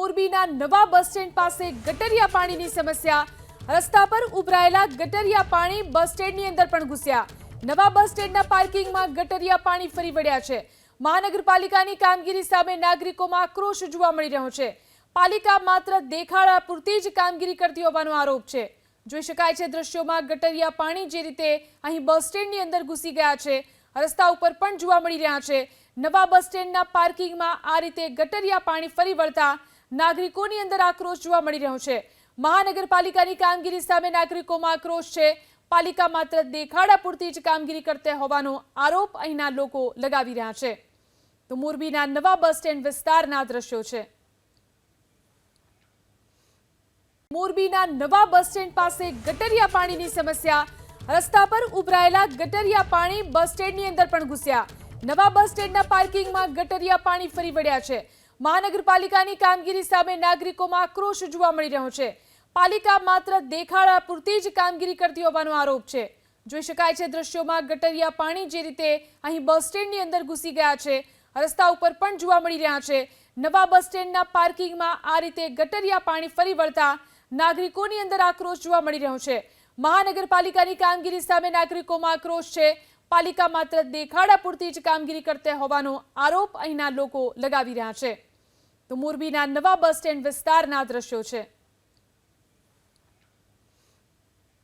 મોરબીના નવા bus stand પાસે ગટરિયા પાણીની સમસ્યા. રસ્તા પર ઉભરાયેલા ગટરિયા પાણી બસ સ્ટેન્ડની અંદર પણ ઘૂસ્યા. નવા બસ સ્ટેન્ડના પાર્કિંગમાં ગટરિયા પાણી ફરી વળ્યા છે. મહાનગરપાલિકાની કામગીરી સામે નાગરિકોમાં આક્રોશ જોવા મળી રહ્યો છે. પાલિકા માત્ર દેખાડા પૂરતી જ કામગીરી કરતી હોવાનો આરોપ છે. જોઈ શકાય છે દ્રશ્યોમાં ગટરિયા પાણી જે રીતે અહીં બસ સ્ટેન્ડની અંદર ઘૂસી ગયા છે, રસ્તા ઉપર પણ જોવા મળી રહ્યા છે. નવા બસ સ્ટેન્ડના પાર્કિંગમાં આ રીતે ગટરિયા પાણી ફરી વળતા નાગરિકોની અંદર આક્રોશ જોવા મળી રહ્યો છે. મહાનગરપાલિકાની કામગીરી સામે નાગરિકોમાં આક્રોશ છે. પાલિકા માત્ર દેખાડા પૂરતી જ કામગીરી કરતા હોવાનો આરોપ અહીંના લોકો લગાવી રહ્યા છે. તો મોરબીના નવા બસ સ્ટેન્ડ વિસ્તારના દ્રશ્યો છે. મોરબીના નવા બસ સ્ટેન્ડ પાસે ગટરિયા પાણીની સમસ્યા. રસ્તા પર ઉભરાયેલા ગટરિયા પાણી બસ સ્ટેન્ડની અંદર પણ ઘૂસ્યા. નવા બસ સ્ટેન્ડના પાર્કિંગમાં ગટરિયા પાણી ફરી વળ્યા છે. મહાનગરપાલિકાની કામગીરી સામે નાગરિકોમાં આક્રોશ જોવા મળી રહ્યો છે. પાલિકા માત્ર દેખાડા પૂરતી જ કામગીરી કરતી હોવાનો આરોપ છે. જોઈ શકાય છે દ્રશ્યોમાં ગટરિયા પાણી જે રીતે અહીં બસ સ્ટેન્ડની અંદર ઘૂસી ગયા છે, રસ્તા ઉપર પણ જોવા મળી રહ્યા છે. નવા બસ સ્ટેન્ડના પાર્કિંગમાં આ રીતે ગટરિયા પાણી ફરી વળતા નાગરિકોની અંદર આક્રોશ જોવા મળી રહ્યો છે. મહાનગરપાલિકાની કામગીરી સામે નાગરિકોમાં આક્રોશ છે. પાલિકા માત્ર દેખાડા પૂરતી જ કામગીરી કરતી હોવાનો આરોપ અહીંના લોકો લગાવી રહ્યા છે. તો મોરબીના નવા બસ સ્ટેન્ડ વિસ્તારના દ્રશ્યો છે.